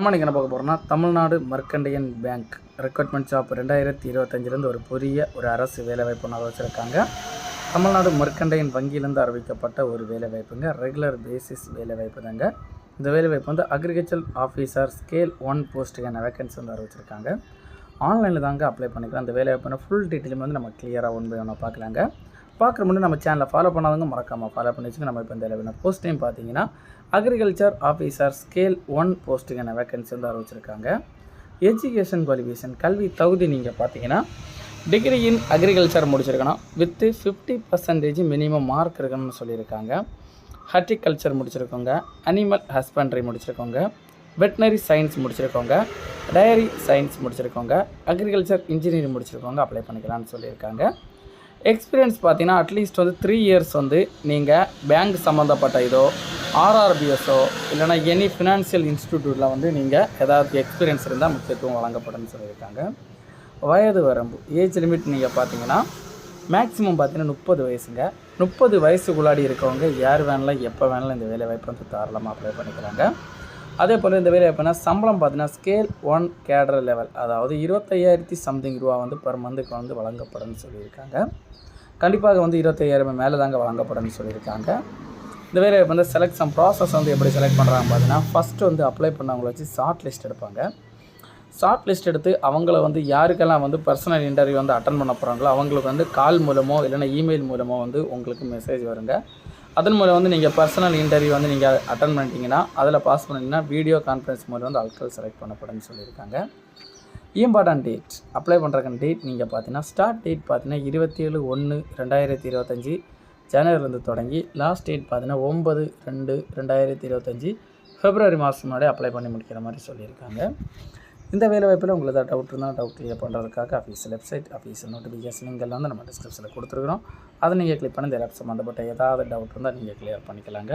நம்ம நீங்கள் என்ன பார்க்க போகிறோம்னா Tamil Nadu mercantile bank recruitment job ரெண்டாயிரத்தி இருபத்தஞ்சிலேருந்து ஒரு புதிய ஒரு அரசு வேலைவாய்ப்பு ஒன்று வச்சுருக்காங்க தமிழ்நாடு மர்க்கண்டையன் வங்கியிலேருந்து அறிவிக்கப்பட்ட ஒரு வேலைவாய்ப்புங்க. ரெகுலர் பேசிஸ் வேலைவாய்ப்பு தாங்க. இந்த வேலைவாய்ப்பு வந்து அக்ரிகல்ச்சர் ஆஃபீஸர் ஸ்கேல் ஒன் போஸ்ட்டுக்கான வேகன்சி வந்து அறிவிச்சிருக்காங்க. ஆன்லைனில் தாங்க அப்ளை பண்ணிக்கலாம். அந்த வேலைவாய்ப்புனா ஃபுல் டீட்டெயிலும் வந்து நம்ம கிளியராக ஒன்று பை பார்க்கலாங்க. பார்க்குற முன்னாடி நம்ம சேனலை ஃபாலோ பண்ணாதவங்க மறக்காமல் ஃபாலோ பண்ணி வச்சுங்க நம்ம இப்போ இந்த வேலை போஸ்ட் டைம் பார்த்தீங்கன்னா அக்ரிகல்ச்சர் ஆஃபீஸர் ஸ்கேல் ஒன் போஸ்ட்டுக்கான வேக்கன்சி வந்து அறிவிச்சிருக்காங்க. எஜுகேஷன் குவாலிஃபிகேஷன் கல்வி தகுதி நீங்கள் பார்த்தீங்கன்னா டிகிரி இன் அக்ரிகல்ச்சர் முடிச்சிருக்கணும். With fifty percentage minimum mark இருக்கணும்னு சொல்லியிருக்காங்க. ஹார்டிகல்ச்சர் முடிச்சிருக்கோங்க. அனிமல் ஹஸ்பண்ட்ரி முடிச்சிருக்கோங்க. வெட்டினரி சயின்ஸ் முடிச்சிருக்கோங்க. டயரி சயின்ஸ் முடிச்சிருக்கோங்க. அக்ரிகல்ச்சர் இன்ஜினியரிங் முடிச்சிருக்கோங்க. அப்ளை பண்ணிக்கலாம்னு சொல்லியிருக்காங்க. எக்ஸ்பீரியன்ஸ் பார்த்தீங்கன்னா அட்லீஸ்ட் வந்து த்ரீ இயர்ஸ் வந்து நீங்கள் பேங்க் சம்மந்தப்பட்ட இதோ ஆர்ஆர்பிஎஸோ இல்லைனா எனி ஃபினான்ஷியல் இன்ஸ்டிடியூட்டில் வந்து நீங்கள் ஏதாவது எக்ஸ்பீரியன்ஸ் இருந்தால் முக்கியத்துவம் வழங்கப்படும்னு சொல்லியிருக்காங்க. வயது வரம்பு ஏஜ் லிமிட் நீங்கள் பார்த்தீங்கன்னா மேக்ஸிமம் பார்த்தீங்கன்னா முப்பது வயசுங்க. முப்பது வயசுக்குள்ளாடி இருக்கவங்க யார் வேணாலும் எப்போ வேணாலும் இந்த வேலை வாய்ப்பு வந்து தாராளமாக அப்ளை பண்ணிக்கிறாங்க அதே போல் இந்த வேலை எப்படின்னா சம்பளம் பார்த்தீங்கன்னா ஸ்கேல் ஒன் கேடர் லெவல் அதாவது இருபத்தையாயிரத்தி சம்திங் ரூபா வந்து பர் மந்த்துக்கு வந்து வழங்கப்படும்னு சொல்லியிருக்காங்க. கண்டிப்பாக வந்து இருபத்தையாயிரம் மேலே தாங்க வழங்கப்படும்னு சொல்லியிருக்காங்க. இந்த வேலை வந்து செலெக்ஷன் ப்ராசஸ் வந்து எப்படி செலக்ட் பண்ணுறாங்க பார்த்தீங்கன்னா ஃபஸ்ட்டு வந்து அப்ளை பண்ணவங்கள வச்சு ஷார்ட் லிஸ்ட் எடுப்பாங்க. ஷார்ட் லிஸ்ட் எடுத்து அவங்கள வந்து யாருக்கெல்லாம் வந்து பர்சனல் இன்டர்வியூ வந்து அட்டன் பண்ண போகிறாங்களோ அவங்களுக்கு வந்து கால் மூலமோ இல்லைன்னா இமெயில் மூலமோ வந்து உங்களுக்கு மெசேஜ் வருங்க. அதன் மூலம் வந்து நீங்கள் பர்சனல் இன்டர்வியூ வந்து நீங்கள் அட்டன் பண்ணிட்டீங்கன்னா அதில் பாஸ் பண்ணிங்கன்னா வீடியோ கான்ஃபரன்ஸ் மூலம் வந்து ஆட்கள் செலக்ட் பண்ணப்படும்னு சொல்லியிருக்காங்க. இம்பார்ட்டன்ட் டேட் அப்ளை பண்ணுறக்கான டேட் நீங்கள் பார்த்தீங்கன்னா ஸ்டார்ட் டேட் பார்த்தீங்கன்னா இருபத்தி ஏழு ஒன்று ரெண்டாயிரத்தி இருபத்தஞ்சி. ஜனவரிலேருந்து தொடங்கி லாஸ்ட் டேட் பார்த்தீங்கன்னா ஒம்பது ரெண்டு ரெண்டாயிரத்தி இருபத்தஞ்சி. ஃபெப்ரவரி மாதம் முன்னாடி அப்ளை பண்ணி முடிக்கிற மாதிரி சொல்லியிருக்காங்க. இந்த வேலை வாய்ப்பில் உங்களுக்கு ஏதாவது டவுட் இருந்தால் டவுட் கிளியர் பண்ணுறதுக்காக அஃபீஷியல் வெப்சைட் அஃபீஷியல் நோட்டிஃபிகேஷன் இங்கெல்லாம் வந்து நம்ம டிஸ்கிரிப்ஷனில் கொடுத்துருக்குறோம். அதை நீங்கள் கிளிக் பண்ணி இந்த ஆப் சம்மந்தப்பட்ட ஏதாவது டவுட் இருந்தால் நீங்கள் கிளியர் பண்ணிக்கலாங்க.